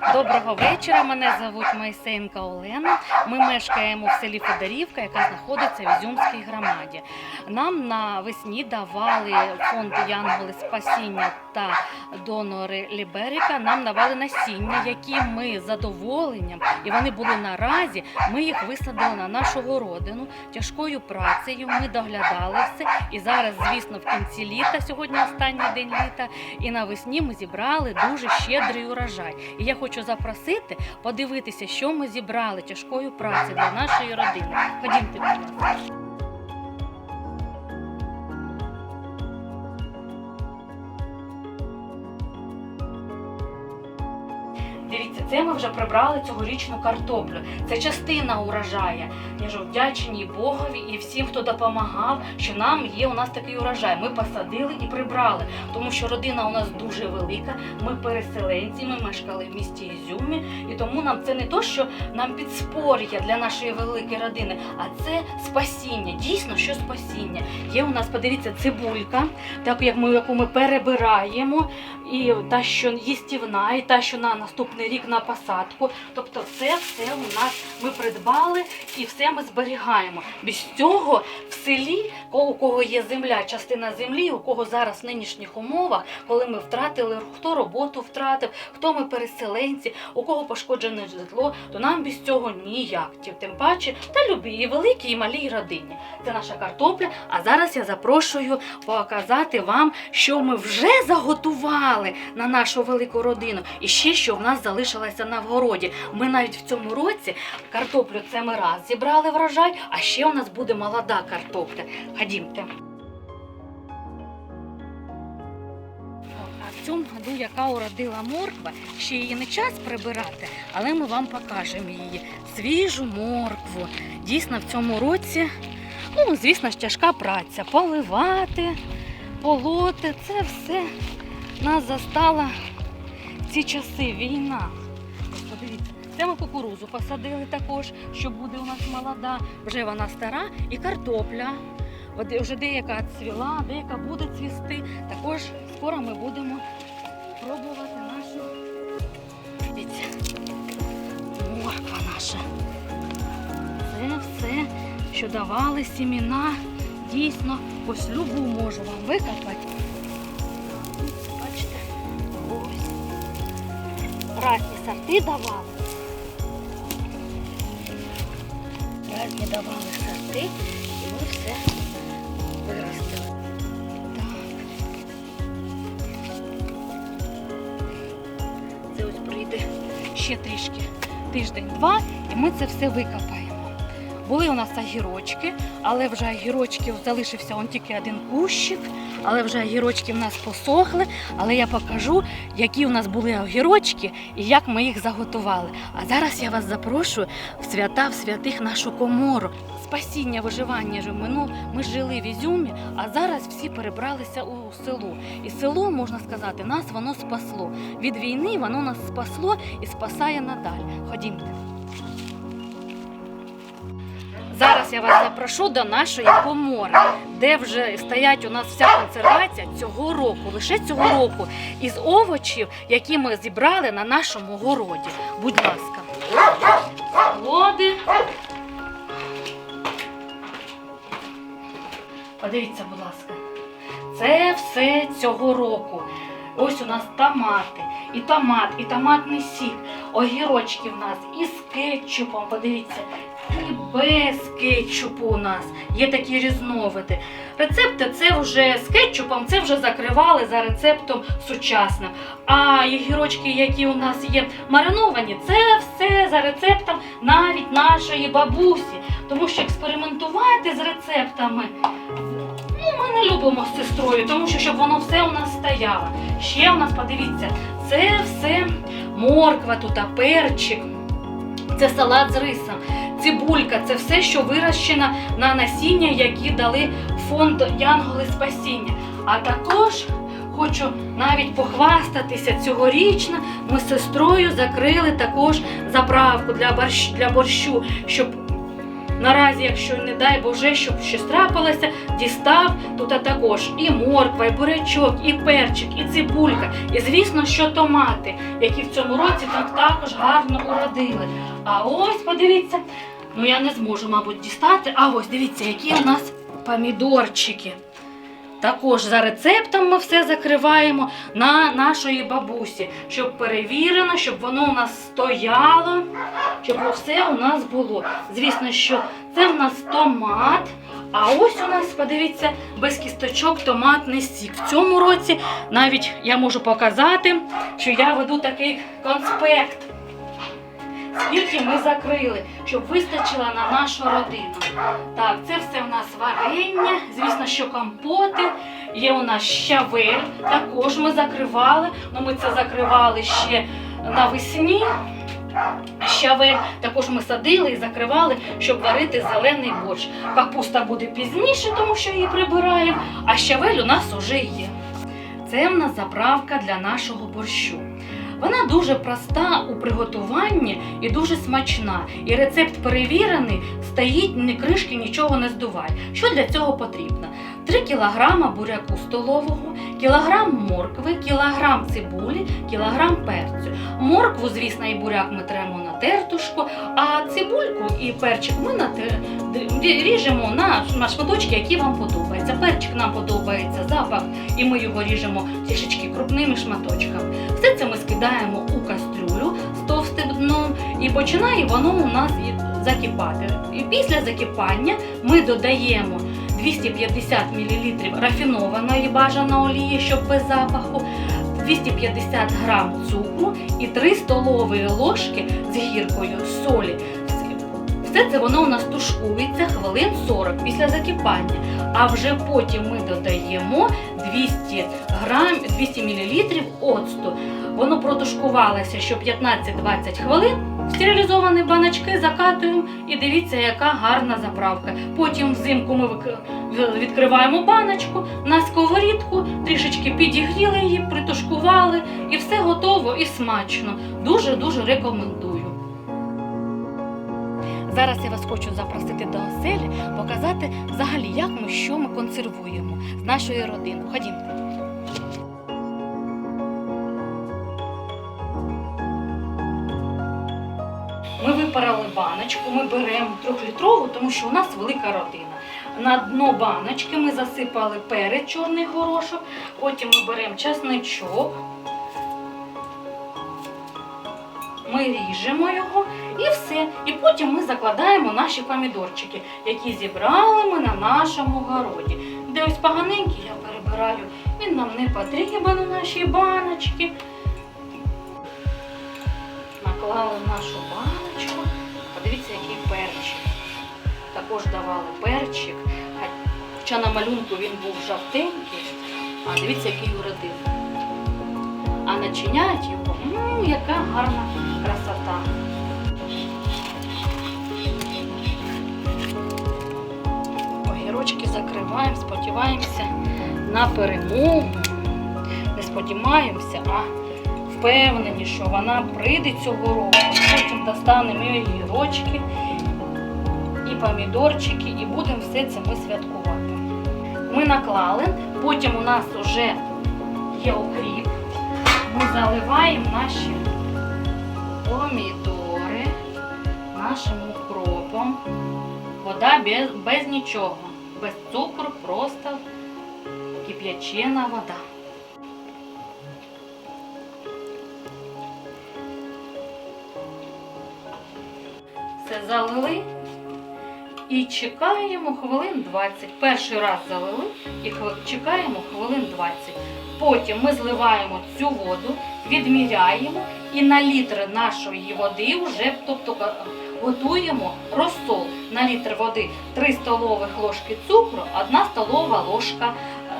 Доброго вечора. Мене звуть Майсенка Олена. Ми мешкаємо в селі Федорівка, яка знаходиться в Ізюмській громаді. Нам навесні давали фонд Янголи Спасіння та донори Ліберика. Нам давали насіння, які ми з задоволенням, і вони були наразі. Ми їх висадили на нашу городину тяжкою працею. Ми доглядали все. І зараз, звісно, в кінці літа, сьогодні останній день літа, і навесні ми зібрали дуже щедрий урожай. І я хочу запросити подивитися, що ми зібрали тяжкою працею для нашої родини. Ходімте, будь ласка. Дивіться, це ми вже прибрали цьогорічну картоплю. Це частина урожая. Я ж вдячні Богові і всім, хто допомагав, що нам є у нас такий урожай. Ми посадили і прибрали, тому що родина у нас дуже велика. Ми переселенці, ми мешкали в місті Ізюмі, і тому нам це не то, що нам підспор'я для нашої великої родини, а це спасіння. Дійсно, що спасіння. Є у нас, подивіться, цибулька, так як ми яку ми перебираємо, і та, що їстівна, і та, що на наступний рік на посадку. Тобто, це все у нас ми придбали і все ми зберігаємо. Без цього в селі, у кого є земля, частина землі, у кого зараз в нинішніх умовах, коли ми втратили хто роботу втратив, хто ми переселенці, у кого пошкоджене житло, то нам без цього ніяк. Тим паче, та любі і великій, і малій родині. Це наша картопля. А зараз я запрошую показати вам, що ми вже заготували на нашу велику родину, і ще що в нас залишилося на вгороді. Ми навіть в цьому році картоплю це ми раз зібрали врожай, а ще у нас буде молода картопля. Ходімте. А в цьому году, яка уродила морква, ще її не час прибирати, але ми вам покажемо її. Свіжу моркву. Дійсно, в цьому році, ну, звісно тяжка праця. Поливати, полоти, це все нас застала в ці часи війна. Подивіться, це ми кукурузу посадили також, що буде у нас молода, вже вона стара, і картопля. Вже деяка цвіла, деяка буде цвісти. Також скоро ми будемо пробувати нашу. Дивіться, морква наша. Це все, що давали сіміна. Дійсно, ось любу можу вам викопати. Разні сорти давали. Разні давали сорти, і ми все виростили. Так. Це ось прийде ще трішки тиждень-два, і ми це все викопаємо. Були у нас огірочки, але вже огірочків залишився он тільки один кущик, але вже огірочки в нас посохли. Але я покажу, які у нас були огірочки і як ми їх заготували. А зараз я вас запрошую в свята в святих нашу комору. Спасіння виживання ж минуло. Ми жили в Ізюмі, а зараз всі перебралися у село. І село, можна сказати, нас воно спасло. Від війни воно нас спасло і спасає надалі. Ходімте. Зараз я вас запрошу до нашої комори, де вже стоять у нас вся консервація цього року, лише цього року, із овочів, які ми зібрали на нашому городі. Будь ласка. Води. Подивіться, будь ласка. Це все цього року. Ось у нас томати, і томат, і томатний сік, огірочки в нас і з кетчупом, подивіться, і без кетчупу у нас є такі різновиди. Рецепти це вже з кетчупом, це вже закривали за рецептом сучасним. А огірочки, які у нас є мариновані, це все за рецептом навіть нашої бабусі. Тому що експериментувати з рецептами Ну, ми не любимо з сестрою, тому що щоб воно все у нас стояло. Ще у нас, подивіться, це все морква тут, перчик, це салат з рисом, цибулька, це все, що вирощено на насіння, які дали фонд Янголи Спасіння. А також хочу навіть похвастатися цьогорічно. Ми з сестрою закрили також заправку для борщ, для борщу, щоб наразі, якщо не дай Боже, щоб щось трапилося, дістав тут також і морква, і бурячок, і перчик, і цибулька, і звісно, що томати, які в цьому році так також гарно уродили. А ось подивіться, ну я не зможу, мабуть, дістати. А ось дивіться, які у нас помідорчики. Також за рецептом ми все закриваємо на нашої бабусі, щоб перевірено, щоб воно у нас стояло, щоб все у нас було. Звісно, що це в нас томат. А ось у нас, подивіться, без кісточок томатний сік. В цьому році навіть я можу показати, що я веду такий конспект. Скільки ми закрили, щоб вистачило на нашу родину. Так, це все у нас варення, звісно, що компоти. Є у нас щавель, також ми закривали. Ну, ми це закривали ще навесні. Щавель також ми садили і закривали, щоб варити зелений борщ. Капуста буде пізніше, тому що її прибираємо, а щавель у нас уже є. Це в нас заправка для нашого борщу. Вона дуже проста у приготуванні і дуже смачна. І рецепт перевірений, стоїть, ні кришки, нічого не здуває. Що для цього потрібно? 3 кг буряку столового, кілограм моркви, кілограм цибулі, кілограм перцю. Моркву, звісно, і буряк ми тремо на тертушку, а цибульку і перчик ми ріжемо на шматочки, які вам подобаються. Перчик нам подобається запах, і ми його ріжемо трішечки крупними шматочками. Все це ми скидаємо у кастрюлю з товстим дном і починає воно у нас закипати. І після закипання ми додаємо 250 мл рафінованої бажаної олії, щоб без запаху, 250 грам цукру і 3 столові ложки з гіркою солі. Все це воно у нас тушкується хвилин 40 після закипання. А вже потім ми додаємо 200 грам, 200 мл оцту. Воно протушкувалося що 15-20 хвилин. Стерилізовані баночки закатуємо і дивіться, яка гарна заправка. Потім взимку ми відкриваємо баночку на сковорідку, трішечки підігріли її, притушкували і все готово і смачно. Дуже-дуже рекомендую. Зараз я вас хочу запросити до оселі, показати взагалі, як ми що ми консервуємо з нашою родиною. Ходімте. Ми випарали баночку, ми беремо трьохлітрову, тому що у нас велика родина. На дно баночки ми засипали перець чорний горошок, потім ми беремо часничок, ми ріжемо його і все. І потім ми закладаємо наші помідорчики, які зібрали ми на нашому городі. Де ось поганенький я перебираю, він нам не потрібен у нашій баночці. Наклали нашу баночку. Подивіться, який перчик. Також давали перчик. Хоча на малюнку він був жовтенький, а дивіться, який уродив. А начиняють його, ну, яка гарна красота. Огірочки закриваємо, сподіваємося на перемогу. Не сподіваємося, а впевнені, що вона прийде цього року. Потім достанемо і огірочки, і помідорчики, і будемо все це ми святкувати. Ми наклали, потім у нас вже є окріп. Ми заливаємо наші помідори нашим укропом. Вода без, без нічого, без цукру, просто кип'ячена вода. Все залили і чекаємо хвилин 20. Перший раз залили і чекаємо хвилин 20. Потім ми зливаємо цю воду, відміряємо і на літр нашої води вже тобто, готуємо розсол. На літр води 3 столових ложки цукру, 1 столова ложка е,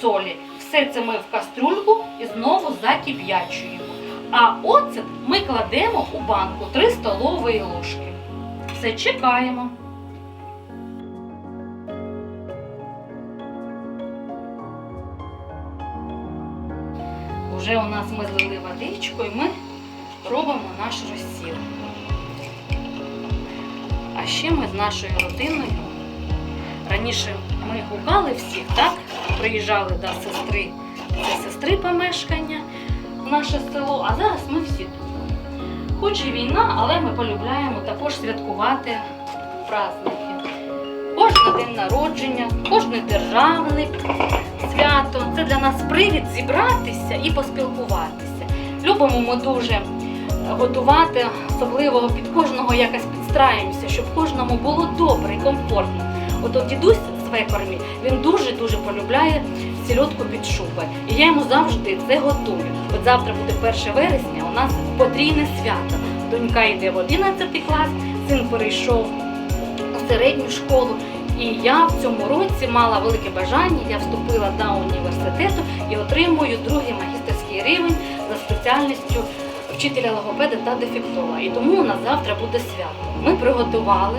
солі. Все це ми в кастрюльку і знову закип'ячуємо. А оцет ми кладемо у банку 3 столові ложки. Все чекаємо. Уже у нас ми злили водичку і ми робимо наш розсіл. А ще ми з нашою родиною. Раніше ми гукали всіх, так? Приїжджали до сестри, це сестри помешкання в наше село, а зараз ми всі тут. Хоч і війна, але ми полюбляємо також святкувати праздники. Кожен день народження, кожне державне свято. Це для нас привід зібратися і поспілкуватися. Любимо ми дуже готувати, особливо під кожного якось підстраємося, щоб кожному було добре і комфортно. От от дідусь з Векормі, він дуже-дуже полюбляє сільотку під шубою. І я йому завжди це готую. От завтра буде 1 вересня, у нас потрійне свято. Донька йде в 11 клас, син перейшов середню школу. І я в цьому році мала велике бажання, я вступила до університету і отримую другий магістерський рівень за спеціальністю вчителя логопеда та дефектолога. І тому у нас завтра буде свято. Ми приготували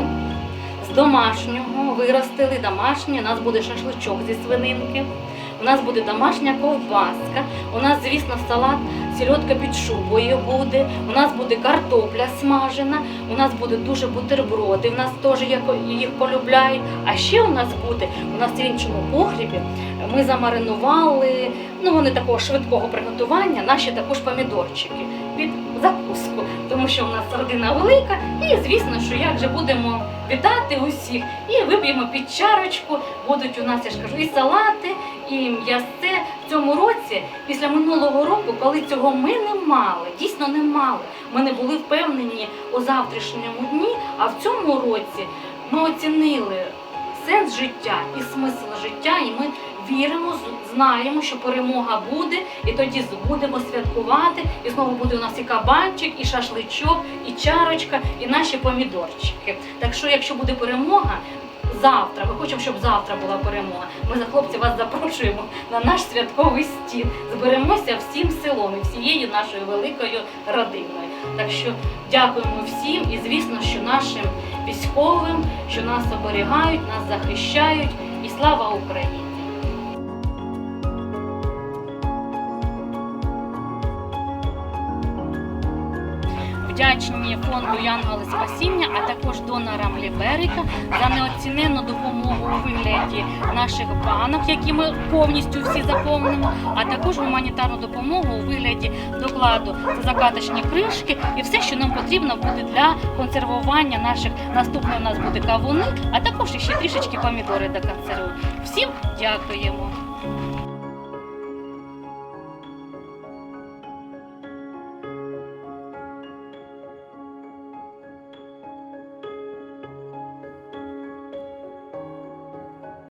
з домашнього, виростили домашнє, у нас буде шашличок зі свининки, у нас буде домашня ковбаска, у нас, звісно, салат сільотка під шубою буде, у нас буде картопля смажена, у нас буде дуже бутерброди, в нас теж їх полюбляють. А ще у нас буде, у нас в іншому погрібі ми замаринували, ну вони такого швидкого приготування, наші також помідорчики під закуску, тому що у нас родина велика, і звісно, що як же будемо вітати усіх і вип'ємо під чарочку. Будуть у нас, я ж кажу, і салати, і м'ясце. Цьому році, після минулого року, коли цього ми не мали, дійсно не мали. Ми не були впевнені у завтрашньому дні, а в цьому році ми оцінили сенс життя і смисл життя, і ми віримо, знаємо, що перемога буде, і тоді будемо святкувати. І знову буде у нас і кабанчик, і шашличок, і чарочка, і наші помідорчики. Так що, якщо буде перемога. Завтра, ми хочемо, щоб завтра була перемога. Ми за хлопці вас запрошуємо на наш святковий стіл. Зберемося всім селом і всією нашою великою родиною. Так що дякуємо всім і звісно, що нашим військовим, що нас оберігають, нас захищають. І слава Україні! Вдячні фонду Янголи Спасіння, а також донорам Ліберика за неоціненну допомогу у вигляді наших банок, які ми повністю всі заповнимо, а також гуманітарну допомогу у вигляді докладу за закаточні кришки і все, що нам потрібно буде для консервування наших. Наступне у нас буде кавуни, а також ще трішечки помідори до консерву. Всім дякуємо.